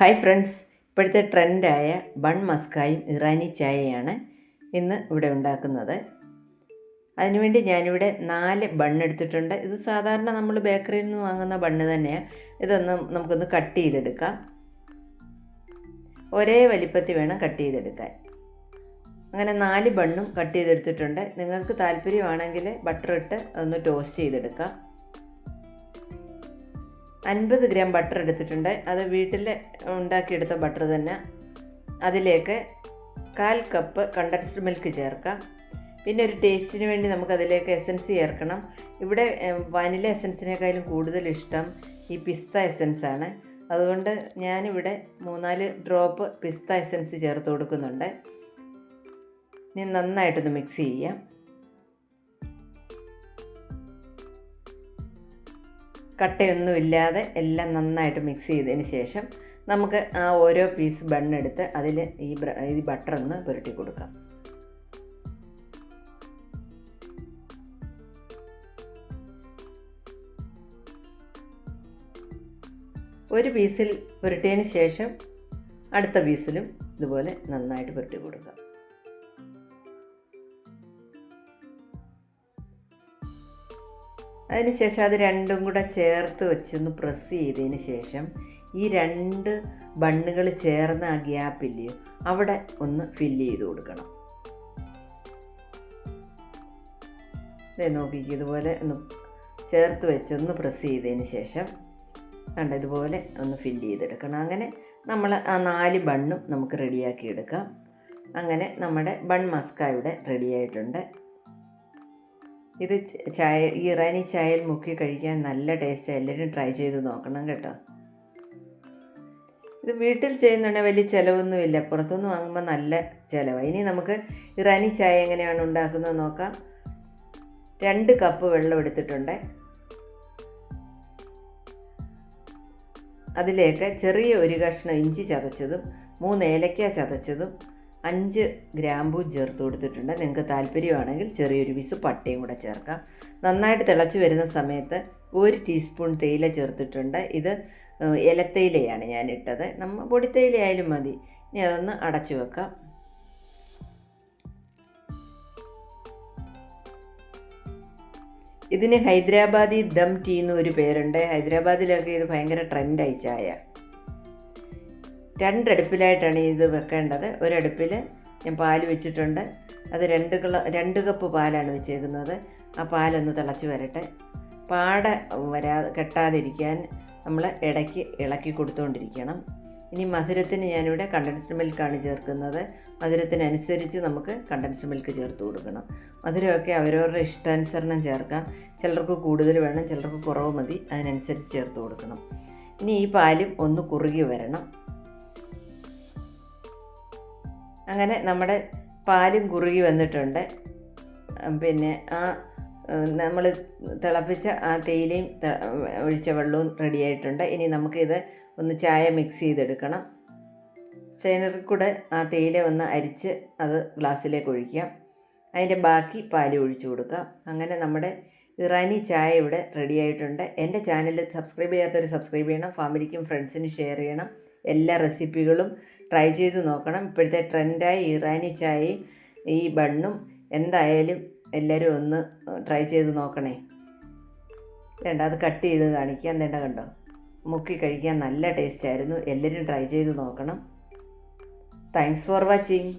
Hi friends ഇപ്പോഴത്തെ ട്രെൻഡായ bun മസ്കായും Irani ചായയാണ് ഇന്ന് ഇവിടെ ഉണ്ടാക്കുന്നത്. അതിനുവേണ്ടി ഞാനിവിടെ നാല് ബൺ എടുത്തിട്ടുണ്ട്. ഇത് സാധാരണ നമ്മൾ ബേക്കറിയിൽ നിന്ന് വാങ്ങുന്ന ബണ്ണ് തന്നെയാണ് ഇതൊന്ന് നമുക്കൊന്ന് കട്ട് ചെയ്തെടുക്കാം. ഒരേ വലിപ്പത്തിൽ വേണം കട്ട് ചെയ്തെടുക്കാൻ. അങ്ങനെ നാല് ബണ്ണും കട്ട് ചെയ്തെടുത്തിട്ടുണ്ട്. നിങ്ങൾക്ക് താല്പര്യമാണെങ്കിൽ ബട്ടർ ഇട്ട് അതൊന്ന് ടോസ്റ്റ് ചെയ്തെടുക്കാം. അൻപത് ഗ്രാം ബട്ടർ എടുത്തിട്ടുണ്ട്. അത് വീട്ടിൽ ഉണ്ടാക്കിയെടുത്ത ബട്ടർ തന്നെ. അതിലേക്ക് കാൽ കപ്പ് കണ്ടൻസ്ഡ് മിൽക്ക് ചേർക്കാം. പിന്നെ ഒരു ടേസ്റ്റിന് വേണ്ടി നമുക്കതിലേക്ക് എസൻസ് ചേർക്കണം. ഇവിടെ വനില എസൻസിനേക്കാളും കൂടുതൽ ഇഷ്ടം ഈ പിസ്ത എസൻസ് ആണ്. അതുകൊണ്ട് ഞാനിവിടെ മൂന്നാൽ ഡ്രോപ്പ് പിസ്ത എസൻസ് ചേർത്ത് കൊടുക്കുന്നുണ്ട്. ഇനി നന്നായിട്ടൊന്ന് മിക്സ് ചെയ്യാം. കട്ടയൊന്നുമില്ലാതെ എല്ലാം നന്നായിട്ട് മിക്സ് ചെയ്തതിന് ശേഷം നമുക്ക് ആ ഓരോ പീസ് ബണ്ണെടുത്ത് അതിൽ ഈ ഈ ബട്ടർ ഒന്ന് പുരട്ടി കൊടുക്കാം. ഒരു പീസിൽ പുരട്ടിയതിന് ശേഷം അടുത്ത പീസിലും ഇതുപോലെ നന്നായിട്ട് പുരട്ടി കൊടുക്കാം. അതിനുശേഷം അത് രണ്ടും കൂടെ ചേർത്ത് വെച്ചൊന്ന് പ്രസ് ചെയ്തതിന് ശേഷം ഈ രണ്ട് ബണ്ണുകൾ ചേർന്ന ആ ഗ്യാപ്പില്ലയോ അവിടെ ഒന്ന് ഫില്ല് ചെയ്ത് കൊടുക്കണം. ഇതേ നോക്കിക്ക് ഇതുപോലെ ഒന്ന് ചേർത്ത് വെച്ചൊന്ന് പ്രസ് ചെയ്തതിന് ശേഷം കണ്ട ഇതുപോലെ ഒന്ന് ഫില്ല് ചെയ്തെടുക്കണം. അങ്ങനെ നമ്മൾ ആ നാല് ബണ്ണും നമുക്ക് റെഡിയാക്കി എടുക്കാം. അങ്ങനെ നമ്മുടെ ബൺ മസ്ക ഇവിടെ റെഡി ആയിട്ടുണ്ട്. ഇത് ചായ ഈ ഇറാനി ചായയിൽ മുക്കി കഴിക്കാൻ നല്ല ടേസ്റ്റ് എല്ലാവരും ട്രൈ ചെയ്ത് നോക്കണം കേട്ടോ. ഇത് വീട്ടിൽ ചെയ്യുന്നുണ്ടെങ്കിൽ വലിയ ചിലവൊന്നുമില്ല. പുറത്തുനിന്ന് വാങ്ങുമ്പോൾ നല്ല ചിലവാണ് ഇനി നമുക്ക് ഇറാനി ചായ എങ്ങനെയാണ് ഉണ്ടാക്കുന്നത് നോക്കാം. രണ്ട് കപ്പ് വെള്ളം എടുത്തിട്ടുണ്ട്. അതിലേക്ക് ചെറിയ ഒരു കഷ്ണം ഇഞ്ചി ചതച്ചതും മൂന്ന് ഏലക്ക ചതച്ചതും അഞ്ച് ഗ്രാമ്പൂ ചേർത്ത് കൊടുത്തിട്ടുണ്ട്. നിങ്ങൾക്ക് താല്പര്യമാണെങ്കിൽ ചെറിയൊരു വിസ് പട്ടയും കൂടെ ചേർക്കാം. നന്നായിട്ട് തിളച്ച് വരുന്ന സമയത്ത് ഒരു ടീസ്പൂൺ തേയില ചേർത്തിട്ടുണ്ട്. ഇത് ഇലത്തേയിലയാണ് ഞാൻ ഇട്ടത് നമ്മൾ പൊടിത്തേയിലയായാലും മതി. ഇനി അതൊന്ന് അടച്ചു വെക്കാം. ഇതിന് ഹൈദരാബാദി ദം ടീ എന്നൊരു പേരുണ്ട്. ഹൈദരാബാദിലൊക്കെ ഇത് ഭയങ്കര ട്രെൻഡായി ചായ. രണ്ടടുപ്പിലായിട്ടാണ് ഇത് വെക്കേണ്ടത്. ഒരടുപ്പിൽ ഞാൻ പാൽ വെച്ചിട്ടുണ്ട്. അത് രണ്ട് കിള രണ്ട് കപ്പ് പാലാണ് വെച്ചേക്കുന്നത്. ആ പാലൊന്ന് തിളച്ച് വരട്ടെ. പാട വരാ കെട്ടാതിരിക്കാൻ നമ്മൾ ഇടയ്ക്ക് ഇളക്കി കൊടുത്തുകൊണ്ടിരിക്കണം ഇനി മധുരത്തിന് ഞാനിവിടെ കണ്ടൻസ്ഡ് മിൽക്കാണ് ചേർക്കുന്നത്. മധുരത്തിനനുസരിച്ച് നമുക്ക് കണ്ടൻസ്ഡ് മിൽക്ക് ചേർത്ത് കൊടുക്കണം. മധുരമൊക്കെ അവരവരുടെ ഇഷ്ടാനുസരണം ചേർക്കാം. ചിലർക്ക് കൂടുതൽ വേണം ചിലർക്ക് കുറവ് മതി. അതിനനുസരിച്ച് ചേർത്ത് കൊടുക്കണം. ഇനി ഈ പാലും ഒന്ന് കുറുകി വരണം. അങ്ങനെ നമ്മുടെ പാലും കുറുകി വന്നിട്ടുണ്ട്. പിന്നെ ആ നമ്മൾ തിളപ്പിച്ച ആ തേയിലയും ഒഴിച്ച വെള്ളവും റെഡിയായിട്ടുണ്ട് ഇനി നമുക്കിത് ഒന്ന് ചായ മിക്സ് ചെയ്തെടുക്കണം. സ്റ്റൈനറിൽ കൂടെ ആ തേയില ഒന്ന് അരിച്ച് അത് ഗ്ലാസ്സിലേക്ക് ഒഴിക്കാം. അതിന്റെ ബാക്കി പാൽ ഒഴിച്ചു കൊടുക്കാം. അങ്ങനെ നമ്മുടെ ഇറാനി ചായ ഇവിടെ റെഡിയായിട്ടുണ്ട് എന്റെ ചാനൽ സബ്സ്ക്രൈബ് ചെയ്യാത്തവർ സബ്സ്ക്രൈബ് ചെയ്യണം. ഫാമിലിക്കും ഫ്രണ്ട്സിനും ഷെയർ ചെയ്യണം. എല്ലാ റെസിപ്പികളും ട്രൈ ചെയ്ത് നോക്കണം. ഇപ്പോഴത്തെ ട്രെൻഡായി ഇറാനി ചായയും ഈ ബണ്ണും എന്തായാലും എല്ലാവരും ഒന്ന് ട്രൈ ചെയ്ത് നോക്കണേ. വേണ്ട അത് കട്ട് ചെയ്ത് കാണിക്കാം. എന്തേണ്ട കണ്ടോ? മുക്കി കഴിക്കാൻ നല്ല ടേസ്റ്റായിരുന്നു എല്ലാവരും ട്രൈ ചെയ്ത് നോക്കണം. Thanks for watching